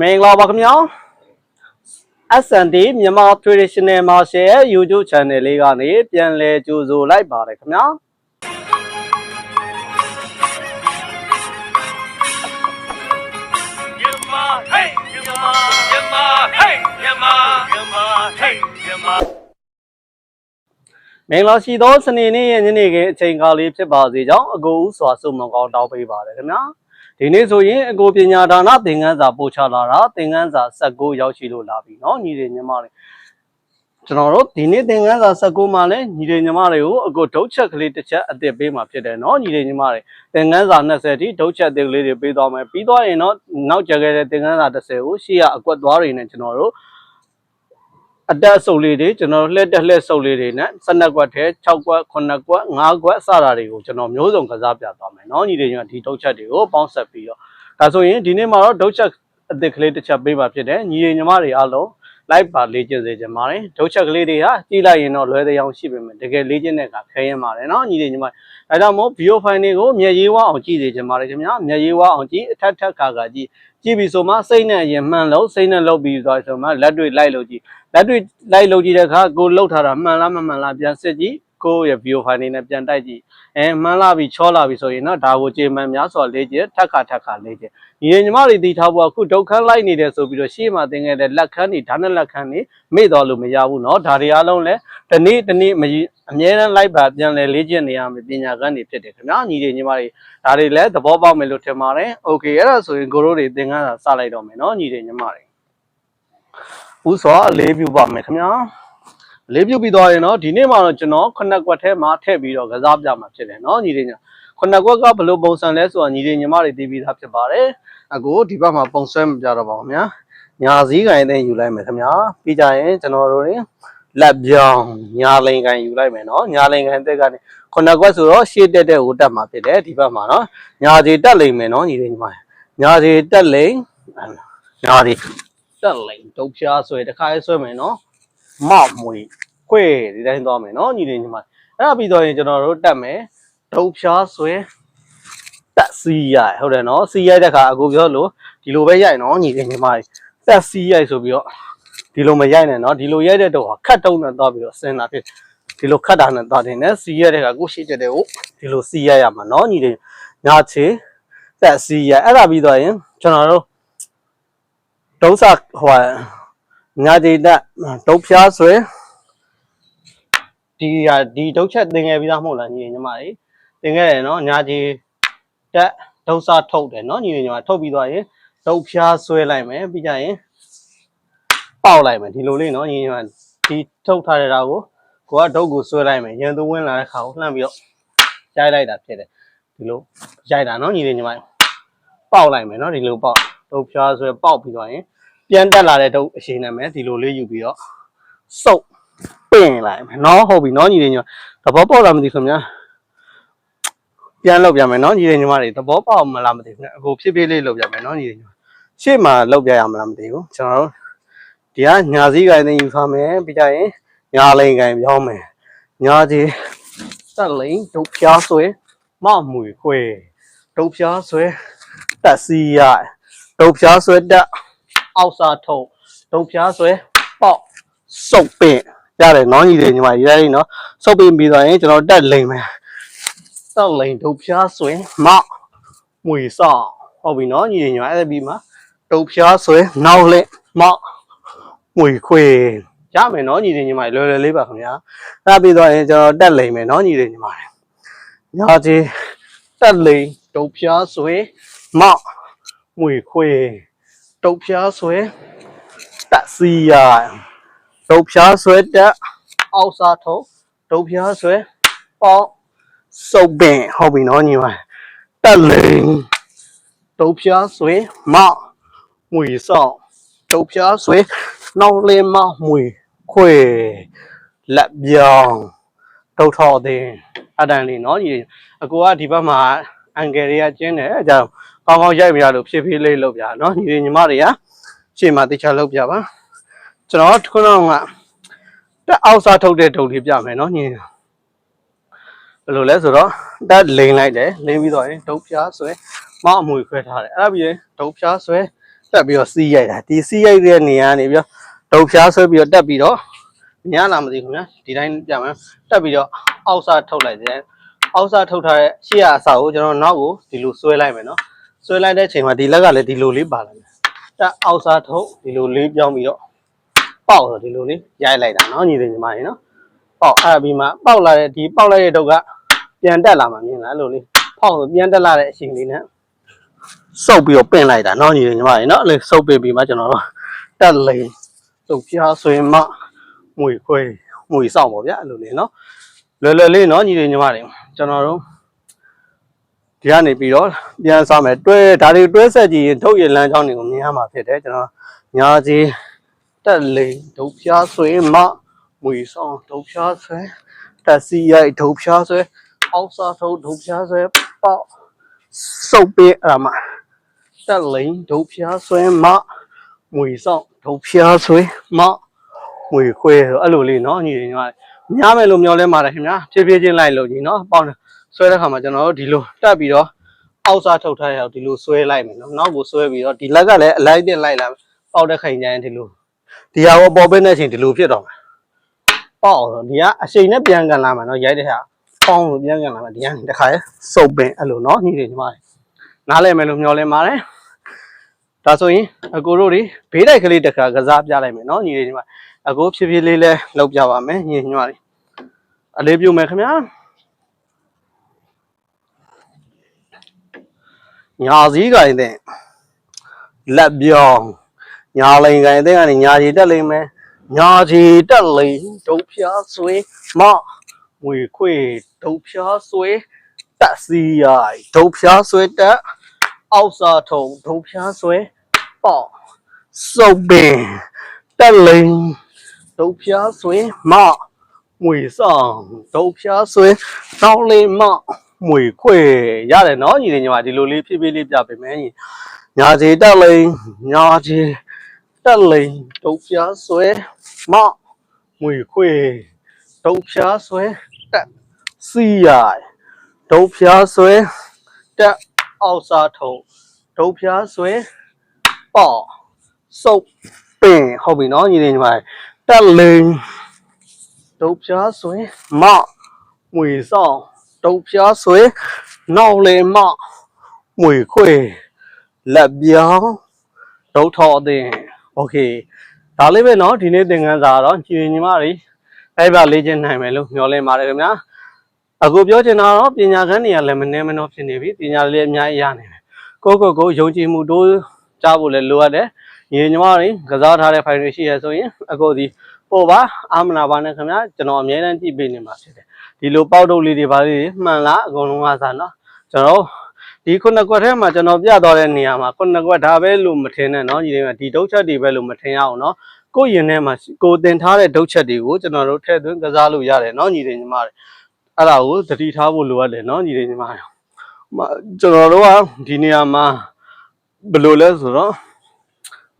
မင်္ဂလာပါခင်ဗျာ S&D မြန်မာ Traditional Martial ရဲ့ YouTube Channel လေးကနေပြန်လည်ကြိုဆိုလိုက်ပါတယ်ခင်ဗျာ Yamma, hey, Yamma, Yamma, hey, Yamma, Yamma, hey, Yamma. မင်္ဂလာရှိသောစနေနေ့ရဲ့ညနေခင်းအချိန်ကားလေးဖြစ်ပါစေကြောင်းအကိုဦးစွာစုံမကောင်းတောင်းပေးပါတယ်ခင်ဗျာ ဒီနေ့ဆိုရင်အကိုပညာဒါနသင်ခန်းစာပို့ချလာတာသင်ခန်းစာ16ရောက်ရှိလို့လာပြီเนาะညီတွေညီမတွေကျွန်တော်တို့ဒီနေ့သင်ခန်းစာ16မှာလဲညီတွေညီမတွေကိုအကိုဒုတ်ချက်ကလေးတစ်ချက်အသစ်ပေးမှာဖြစ်တယ်เนาะညီတွေညီမတွေသင်ခန်းစာ20ထိဒုတ်ချက်အသစ်ကလေးတွေပေးသွားမယ်ပြီးသွားရင်တော့နောက်ကြခဲ့တဲ့သင်ခန်းစာ30ကိုရှေ့ကအကွက်သွားတွေနဲ့ကျွန်တော်တို့ အတက်အဆုပ်လေးတွေကျွန်တော်လှက်တက်လှက်ဆုပ်လေးတွေနဲ့12ကွက်ထဲ6ကွက်9ကွက်5ကွက်အစတာတွေကိုကျွန်တော်မျိုးစုံကစားပြသွားမယ်เนาะညီတွေညီမဒီဒုတ်ချက်တွေကိုပေါင်းဆက်ပြီးတော့ဒါဆိုရင်ဒီနေ့မှာတော့ဒုတ်ချက်အသစ်ကလေးတစ်ချက်ပေးပါဖြစ်တယ်ညီတွေညီမတွေအားလုံး live ပါလေ့ကျင့်စေချင်ပါတယ်ဒုတ်ချက်ကလေးတွေဟာကြည့်လိုက်ရင်တော့လွဲတဲ့အောင်ရှိပေမဲ့တကယ်လေ့ကျင့်တဲ့အခါခဲရင်ပါတယ်နော်ညီလေးညီမအဲကြောင့်မို့ video file တွေကိုမျက်ရည်ဝအောင်ကြည့်စေချင်ပါတယ်ခင်ဗျာမျက်ရည်ဝအောင်ကြည့်အထက်ထက်ခါခါကြည့်ကြည့်ပြီးဆိုမှစိတ်နဲ့ရင်မှန်လို့စိတ်နဲ့လုပ်ပြီးဆိုဆိုမှလက်တွေ့လိုက်လို့ကြည့်လက်တွေ့လိုက်လို့ကြည့်တဲ့အခါကိုလှုပ်ထားတာမှန်လားမမှန်လားပြန်စစ်ကြည့် ကိုယ့်ရဲ့ video file နေနဲ့ပြန်တိုက်ကြည့်အဲမှန်လာပြီချောလာပြီဆိုရင်တော့ဒါကိုကြေမှန်များစွာလေ့ကျင့်ထက်ခါထက်ခါလေ့ကျင့်ညီညီမတွေတည်ထားဖို့အခုဒုက္ခလိုက်နေတယ်ဆိုပြီးတော့ရှေ့မှာသင်ခဲ့တဲ့လက်ခန်းတွေဒါနဲ့လက်ခန်းတွေမေ့တော်လို့မရဘူးเนาะဒါတွေအားလုံးလည်းဒီနေ့ဒီနေ့မကြီးအမြဲတမ်းလိုက်ပါပြန်လဲလေ့ကျင့်နေရမယ်ပညာကန်းတွေဖြစ်တယ်ခင်ဗျာညီတွေညီမတွေဒါတွေလည်းသဘောပေါက်မယ်လို့ထင်ပါတယ်โอเคအဲ့ဒါဆိုရင်ကိုတို့တွေသင်ခန်းစာစလိုက်တော့မယ်เนาะညီတွေညီမတွေဥစွာအလေးပြုပါမယ်ခင်ဗျာအ လေးပြုပြီးသွားရင်တော့ဒီနေ့မှာတော့ကျွန်တော်ခုနှစ်ကွက်ထဲမှာထည့်ပြီးတော့ကစားပြမှာဖြစ်တယ်เนาะညီတွေညီခုနှစ်ကွက်ကဘယ်လိုပုံစံလဲဆိုတာညီတွေညီမတွေသိပြီးသားဖြစ်ပါတယ်အကိုဒီဘက်မှာပုံဆွဲမပြတော့ပါဘူးခင်ဗျာညာစည်းကိုင်းတဲ့ယူလိုက်မယ်ခင်ဗျာပြီးကြရင်ကျွန်တော်တို့တွေလက်ပြောင်းညာလိန်ကိုင်းယူလိုက်မယ်เนาะညာလိန်ကိုင်းတက်ကနေခုနှစ်ကွက်ဆိုတော့ရှေ့တက်တဲ့ကိုတက်မှာဖြစ်တယ်ဒီဘက်မှာเนาะညာစီတက်လိမ့်မယ်เนาะညီတွေညီမညာစီတက်လိမ့်ညာစီတက်လိမ့်ဒုတ်ဖြားဆွဲတစ်ခါရေးဆွဲမယ်เนาะ မောက်မွေခွေဒီတိုင်းသွားမယ်နော်ညီလေးညီမအဲ့ဒါပြီးတော့ရင်ကျွန်တော်တို့တက်မယ်ဒုတ်ဖြားဆွဲတက်စီရိုက်ဟုတ်တယ်နော်စီရိုက်တဲ့ခါအခုပြောလို့ဒီလိုပဲရိုက်နော်ညီလေးညီမတက်စီရိုက်ဆိုပြီးတော့ဒီလိုမရိုက်နဲ့နော်ဒီလိုရိုက်တဲ့တော့ခတ်တုံးနဲ့သွားပြီးတော့ဆင်းတာဖြစ်ဒီလိုခတ်တာနဲ့သွားတင်နဲ့စီရိုက်တဲ့ခါကိုရှိချက်တဲ့ကိုဒီလိုစီရိုက်ရမှာနော်ညီလေးညာချေတက်စီရိုက်အဲ့ဒါပြီးတော့ရင်ကျွန်တော်တို့ဒုတ်ဆဟို ညတိတဒုတ်ဖြားဆွဲဒီဟာဒီဒုတ်ချက်တင်ခဲ့ပြီးသားမဟုတ်လားညီညီမလေးတင်ခဲ့တယ်နော်ညတိတက်ဒုတ်စားထုတ်တယ်နော်ညီညီမထုတ်ပြီးသွားရင်ဒုတ်ဖြားဆွဲလိုက်မယ်ပြီးကြရင်ပေါက်လိုက်မယ်ဒီလိုလေးနော်ညီညီမဒီထုတ်ထားတဲ့ဓာတ်ကိုကိုကဒုတ်ကိုဆွဲလိုက်မယ်ရန်သူဝင်လာတဲ့ခါကိုလှမ်းပြီးတော့ရိုက်လိုက်တာဖြစ်တယ်ဒီလိုရိုက်တာနော်ညီညီမပေါက်လိုက်မယ်နော်ဒီလိုပေါက်ဒုတ်ဖြားဆွဲပေါက်ပြီးသွားရင် ပြန်တက်လာတဲ့ဒုတ်အရှိန်နဲ့မယ်ဒီလိုလေးယူပြီးတော့စုပ်ပင်လိုက်မယ်เนาะဟုတ်ပြီเนาะညီညီမှာသဘောပေါက်လားမသိခင်ဗျာ ပြန်လောက်ပြန်မယ်နော်ညီလေးညီမတွေသဘောပေါက်မလားမသိဘူးねအခုဖြည်းဖြည်းလေးလောက်ပြန်မယ်နော်ညီလေးညီမရှေ့မှာလောက်ပြရမလားမသိဘူးကျွန်တော်တို့ဒီကညာစည်းကိုင်းသိယူထားမယ်ပြီးကြရင်ညာလိန်ကိုင်းပြောင်းမယ်ညာကြီးတက်လိန်ဒုတ်ဖြားဆွဲမမွေခွေဒုတ်ဖြားဆွဲတက်စီရဒုတ်ဖြားဆွဲတက် အောက်စာထုံဒုတ်ဖြားဆွဲပေါက်စုပ်ပင့်ရတယ်နော်ညီလေးညီမဒီတိုင်းနော်စုပ်ပင့်ပြီးသွားရင်ကျွန်တော်တက်လိန်မယ်တောက်လိန်ဒုတ်ဖျားဆွဲမမွေဆောက်ဟုတ်ပြီနော်ညီညီအဲ့ဒါပြီးမှဒုတ်ဖျားဆွဲနောက်လက်မမွေခွေရမယ်နော်ညီညီမလွယ်လွယ်လေးပါခင်ဗျာအဲ့ဒါပြီးတော့ရင်ကျွန်တော်တက်လိန်မယ်နော်ညီညီမညာကြီးတက်လိန်ဒုတ်ဖျားဆွဲမမွေခွေ ဒုတ်ဖျားဆွဲတက်စီရဒုတ်ဖျားဆွဲတက်အောက်စားထုံးဒုတ်ဖျားဆွဲပေါက်စုပ်ပင်ဟုတ်ပြီနော်ညီမတက်လိန်တုပ်ဖျားဆွဲမမွေဆောင်တုပ်ဖျားဆွဲနောက်လေမမွေခွေလက်ပြောင်းတုတ်ထော်တဲ့အဲ့တန်လေးနော်ညီအကူကဒီဘက်မှာအန်ဂယ်တွေကကျင်းတယ်အဲကြောင့် ကောင်းကောင်းရိုက်ပြရလို့ဖြည်းဖြည်းလေးလုပ်ပြနော်ညီညီမတွေကရှေ့မှာတေချာလုပ်ပြပါကျွန်တော်ခုနကတက်အောက်စားထုတ်တဲ့ဒုတ်လေးပြမယ်နော်ညီဘယ်လိုလဲဆိုတော့တက်လိန်လိုက်တယ်လိန်ပြီးတော့ရင်ဒုတ်ဖျားဆွဲမောက်အမွေခွဲထားတယ်အဲ့ဒါပြီးရင်ဒုတ်ဖျားဆွဲတက်ပြီးတော့စီးရိုက်တာဒီစီးရိုက်တဲ့နေရာကနေပြီးတော့ဒုတ်ဖျားဆွဲပြီးတော့တက်ပြီးတော့ညလာမသိဘူးခင်ဗျာဒီတိုင်းပြန်မယ်တက်ပြီးတော့အောက်စားထုတ်လိုက်တယ်အောက်စားထုတ်ထားတဲ့ရှေ့ရအစာကိုကျွန်တော်နောက်ကိုဒီလိုဆွဲလိုက်မယ်နော် ဆွဲလိုက်တဲ့အချိန်မှာဒီလက်ကလည်းဒီလိုလေးပါလာတယ်တက်အောက်စားထုတ်ဒီလိုလေးပြောင်းပြီးတော့ပေါက်တော့ဒီလိုလေးရိုက်လိုက်တာနော်ညီတွေညီမတွေနော်ပေါက်အဲ့ဒါပြီးမှပေါက်လာတဲ့ဒီပေါက်လိုက်တဲ့ဒုတ်ကပြန်တက်လာမှမြင်လားအဲ့လိုလေးပေါက်ဆိုပြန်တက်လာတဲ့အချိန်လေးနဲ့ စုပ်ပြီးတော့ပင့်လိုက်တာเนาะညီတွေညီမတွေเนาะအဲ့လေစုပ်ပင့်ပြီးမှကျွန်တော်တို့တက်လိန်စုပ်ပြားဆွေမမွေခွဲမွေဆောင်ပေါ့ဗျာအဲ့လိုလေးเนาะလွယ်လွယ်လေးเนาะညီတွေညီမတွေကျွန်တော်တို့ ဒီကနေပြီးတော့ပြန်စားမယ်တွဲဒါတွေတွဲဆက်ကြည့်ရင်ထုတ်ရလမ်းကြောင်းတွေကိုမြင်ရမှာဖြစ်တယ်ကျွန်တော်ညာကြီးတက်လိန်ဒုတ်ပြားဆွေမမွေဆောင်ဒုတ်ပြားဆွေတက်စီရိုက်ဒုတ်ပြားဆွေအောက်စားထုတ်ဒုတ်ပြားဆွေပေါ့ စုပ်ပေးအဲ့ဒါမှတက်လိန်ဒုတ်ဖျားဆွဲမငွေဆောင်ဒုတ်ဖျားဆွဲမငွေခွဲဆိုအဲ့လိုလေးเนาะညီညီမများမယ်လို့မျောလဲမှာတယ်ခင်ဗျာဖြည်းဖြည်းချင်းလိုက်လို့ညီเนาะပေါင်း ဆွဲတဲ့ခါမှာကျွန်တော်တို့ဒီလိုတက်ပြီးတော့အောက်စားထုတ်ထားရအောင်ဒီလိုဆွဲလိုက်မယ်နော်နောက်ကိုဆွဲပြီးတော့ဒီလက်ကလည်းအလိုက်တင်လိုက်လာပေါက်တဲ့ခိုင်ကြမ်းဒီလိုဒီဟာကိုပေါ်ပင်းတဲ့အချိန်ဒီလိုဖြစ်တော့မှာပေါက်အောင်ဆိုဒီကအချိန်နဲ့ပြန်ကန်လာမှာနော်ရိုက်တဲ့ဟာပေါင်းလို့ပြန်ကန်လာမှာဒီကတခါရစုပ်ပင်အဲ့လိုနော်ညီတွေညီမတွေနားလည်မယ်လို့မျှော်လင့်ပါတယ်ဒါဆိုရင်အကိုတို့တွေဘေးတိုက်ကလေးတစ်ခါကစားပြလိုက်မယ်နော်ညီလေးညီမအကိုဖြည်းဖြည်းလေးလဲလောက်ပြပါမယ်ညီညီမလေးအလေးပြုမယ်ခင်ဗျာ ညာစည်းကိုင်တဲ့လက်ပြောင်းညာလိန်ကိုင်တဲ့ကနေညာကြီးတက်လိမ့်မယ်ညာကြီးတက်လိမ့်ဒုတ်ဖျားဆွေမငွေခွေဒုတ်ဖျားဆွေတက်စီရိုက်ဒုတ်ဖျားဆွဲတက်အောက်စာထုံဒုတ်ဖျားဆွဲပေါ့စုပ်ပင်တက်လိန်ဒုတ်ဖျားဆွဲမမွေဆောင်ဒုတ်ဖျားဆွဲတောင်းလေးမ မွေခွေရတယ်နော်ညီလေးညီမဒီလိုလေးဖြည်းဖြည်းလေးပြပေးမယ်ညီညာစီတက်လိန်ညာစီတက်လိန်ဒုတ်ဖျားဆွဲမမွေခွေဒုတ်ဖျားဆွဲတက်စီရိုက်ဒုတ်ဖျားဆွဲတက်အောက်စားထုံဒုတ်ဖျားဆွဲပေါ့စုပ်ပင်ဟုတ်ပြီနော်ညီလေးညီမတက်လိန်ဒုတ်ဖျားဆွဲမငွေဆောင်ဒု တ်ဖျားဆွဲနောက်လေမငွေခွေလက်ပြောင်းဒုတ်ထော်အသင်โอเคဒါလေးပဲเนาะဒီနေ့သင်ခန်းစာတော့ညီညီမတွေအဲ့ပါလေ့ကျင့်နိုင်မယ်လို့မျှော်လင့်ပါတယ်ခင်ဗျာ အခုပြောချင်တာတော့ပညာခန်းတွေကလည်းမနှဲမနှောဖြစ်နေပြီပညာလေးအများကြီးရနေတယ်ကိုယ့်ကိုယ်ကိုယုံကြည်မှုတိုးကြဖို့လည်းလိုအပ်တယ်ညီညီမတွေကစားထားတဲ့ဖိုင်တွေရှိရဆိုရင်အခုဒီပို့ပါအာမနာပါနဲ့ခင်ဗျာကျွန်တော်အများတန်းကြည့်ပေးနေမှာဖြစ်တယ် ဒီလိုပေါက်တုပ်လေးတွေပါလေးတွေမှန်လားအကုန်လုံးကစားနော်ကျွန်တော်ဒီခုနှစ်ကွက်ထဲမှာကျွန်တော်ပြသွားတဲ့နေရာမှာခုနှစ်ကွက်ဒါပဲလို့မထင်နဲ့နော်ညီလေးကဒီဒုတ်ချက်တွေပဲလို့မထင်ရအောင်နော်ကိုယ့်ရင်ထဲမှာကိုယ်တင်ထားတဲ့ဒုတ်ချက်တွေကိုကျွန်တော်တို့ထည့်သွင်းကစားလို့ရတယ်နော်ညီလေးညီမတွေ အဲ့ဒါကိုသတိထားဖို့လိုအပ်တယ်เนาะညီလေးညီမတွေမကျွန်တော်တို့ကဒီနေရာမှာဘယ်လိုလဲဆိုတော့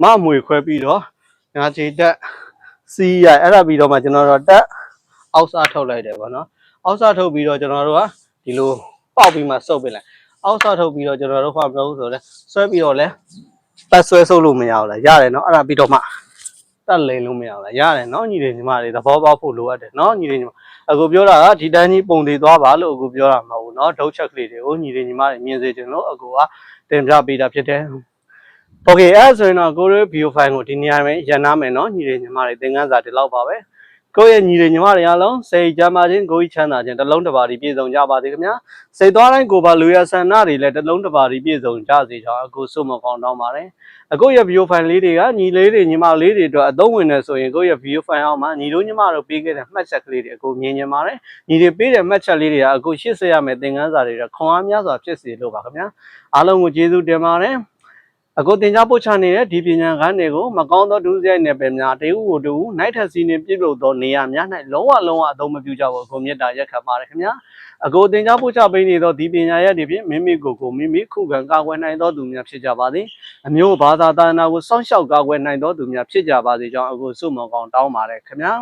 မမွေခွဲပြီးတော့ညာချေတက်စီးရအဲ့ဒါပြီးတော့မှကျွန်တော်တို့တက် အောက်စားထုတ်လိုက်တယ်ဗောနော်အောက်စားထုတ်ပြီးတော့ကျွန်တော်တို့ကဒီလိုပေါက်ပြီးမှစုပ်ပစ်လိုက်အောက်စားထုတ်ပြီးတော့ကျွန်တော်တို့ကမဟုတ်ဆိုလဲဆွဲပြီးတော့လဲတက်ဆွဲဆုပ်လို့မရဘူးလားရတယ်เนาะအဲ့ဒါပြီးတော့မှတက်လိန်လို့မရဘူးလားရတယ်เนาะညီလေးညီမတွေသဘောပေါက်ဖို့လိုအပ်တယ်เนาะညီလေးညီမ အခုပြောတာကဒီတန်းကြီးပုံသေးသွားပါလို့အခုပြောတာမဟုတ်ဘူးเนาะဒုတ်ချက်ကလေးတွေကိုညီလေးညီမတွေမြင်စေချင်လို့အခုကတင်ပြပေးတာဖြစ်တယ်။ Okay အဲ့ဒါဆိုရင်တော့ကိုရဲ့ view file ကိုဒီနေရာမှာရန်နာမယ်เนาะညီလေးညီမတွေသင်ခန်းစာဒီလောက်ပါပဲ။ ကိုယ့်ရဲ့ညီလေးညီမတွေအားလုံးစိတ်ကြမ်းပါခြင်းကိုယ်ကြီးချမ်းသာခြင်းတစ်လုံးတစ်ပါးဒီပြည့်စုံကြပါစေခင်ဗျာ။စိတ်သွားတိုင်းကိုယ်ပါလူရဆန္ဒတွေလည်းတစ်လုံးတစ်ပါးဒီပြည့်စုံကြစေကြောင်းအခုဆုမကောင်းတောင်းပါတယ်။အခုရဲ့ view file လေးတွေကညီလေးတွေညီမလေးတွေအတွက်အသုံးဝင်နေဆိုရင်ကိုယ့်ရဲ့ view file အောက်မှာညီတို့ညီမတို့ပေးခဲ့တဲ့မှတ်ချက်ကလေးတွေအခုမြင်ကြပါတယ်ညီတွေပေးတဲ့မှတ်ချက်လေးတွေကအခုရှစ်ဆက်ရမယ်သင်ခန်းစာတွေကခွန်အားများစွာဖြစ်စေလို့ပါခင်ဗျာအားလုံးကိုကျေးဇူးတင်ပါတယ် အခုသင်ကြားပို့ချနေတဲ့ဒီပညာခန်းတွေကိုမကောင်းသောဒုစရိုက်နယ်ပယ်များတေဟုကိုတူနိုင်ထက်စီနေပြည့်လို့သောနေရာများ၌လုံးဝလုံးဝအသုံးမပြုကြဘူးအခုမေတ္တာရက်ခံပါတယ်ခင်ဗျာအခုသင်ကြားပို့ချပေးနေသောဒီပညာရက်တွေဖြင့်မိမိကိုယ်ကိုမိမိခုခံကာကွယ်နိုင်သောသူများဖြစ်ကြပါသည်အမျိုးဘာသာသာသနာကိုစောင့်ရှောက်ကာကွယ်နိုင်သောသူများဖြစ်ကြပါစေကြောင်းအခုဆုမွန်ကောင်းတောင်းပါတယ်ခင်ဗျာ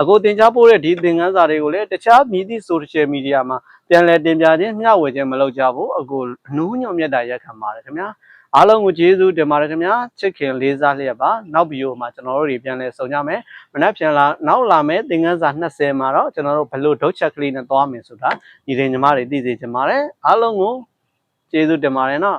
အခုတင် जा ပို့တဲ့ဒီသင်ခန်းစာတွေကိုလည်းတခြားမြည်သည့် social media မှာပြန်လည်တင်ပြခြင်းမျှဝေခြင်းမလုပ်ကြဘူးအခုအနှူးညွန်မြတ်တာရက်ခံပါတယ်ခင်ဗျာ အားလုံးကိုကျေးဇူးတင်ပါတယ်ခင်ဗျာချစ်ခင်လေးစားလျက်ပါနောက်ဗီဒီယိုမှာကျွန်တော်တို့တွေပြန်လည်ဆုံကြမယ်မနက်ပြန်လာနောက်လာမယ်သင်ခန်းစာ20မှာတော့ကျွန်တော်တို့ဘယ်လိုဒုတ်ချက်ကလေးနဲ့သွားမယ်ဆိုတာညီရင်ညီမတွေသိစေချင်ပါတယ်အားလုံးကိုကျေးဇူးတင်ပါတယ်နော်